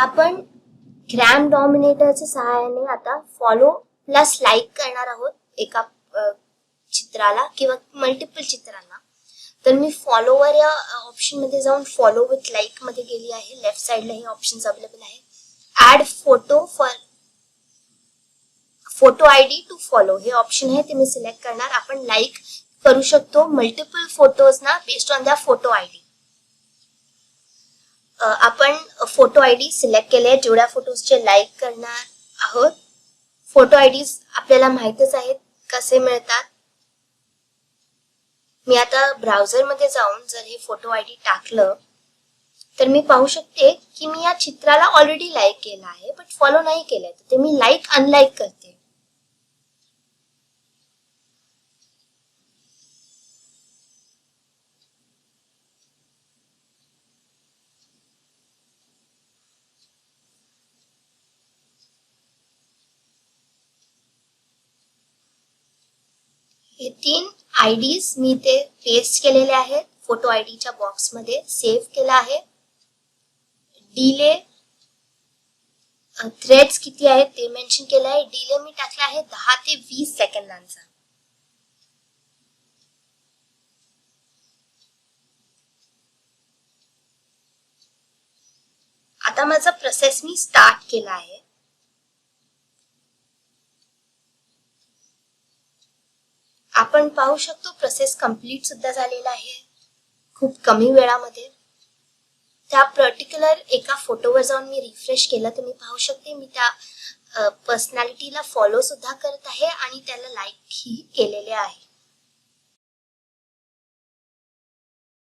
आपण ग्रॅम डॉमिनेटरच्या सहाय्याने आता फॉलो प्लस लाईक करणार आहोत एका चित्राला किंवा मल्टिपल चित्रांना. तर मी फॉलोवर या ऑप्शनमध्ये जाऊन फॉलो विथ लाईकमध्ये गेली आहे. लेफ्ट साइडला हे ऑप्शन अवेलेबल आहे add photo for photo I D to follow हे ऑप्शन आहे ते मी सिलेक्ट करणार. आपण लाईक करू शकतो मल्टिपल फोटोज ना बेस्ड ऑन द्या फोटो आय डी आपण फोटो आय डी सिलेक्ट केले जेवढ्या फोटोजचे लाईक करणार आहोत. फोटो आय डीज आपल्याला माहितीच आहेत कसे मिळतात. मी आता ब्राउझरमध्ये जाऊन जर हे फोटो आय डी टाकलं तर मी पाहू शकते की मी या चित्राला ऑलरेडी लाईक केला आहे बट फॉलो नाही केलंय. तर ते मी लाईक अनलाईक करते. हे तीन आय डीज मी ते पेस्ट केलेले आहेत. फोटो आय डीच्या बॉक्समध्ये सेव्ह केला आहे. डिले थ्रेड्स किती आहेत ते मेन्शन केलं आहे. डिले मी टाकला आहे दहा ते वीस सेकंदांचा. आता माझा प्रोसेस मी स्टार्ट केला आहे. आपण पाहू शकतो प्रोसेस कंप्लीट सुद्धा झालेला आहे. खूप कमी वेळामध्ये. त्या पर्टिक्युलर एका फोटोवर जाऊन मी रिफ्रेश केलं तर मी पाहू शकते. मी त्या पर्सनॅलिटीला फॉलो सुद्धा करत आहे आणि त्याला लाईक ही केलेले आहे.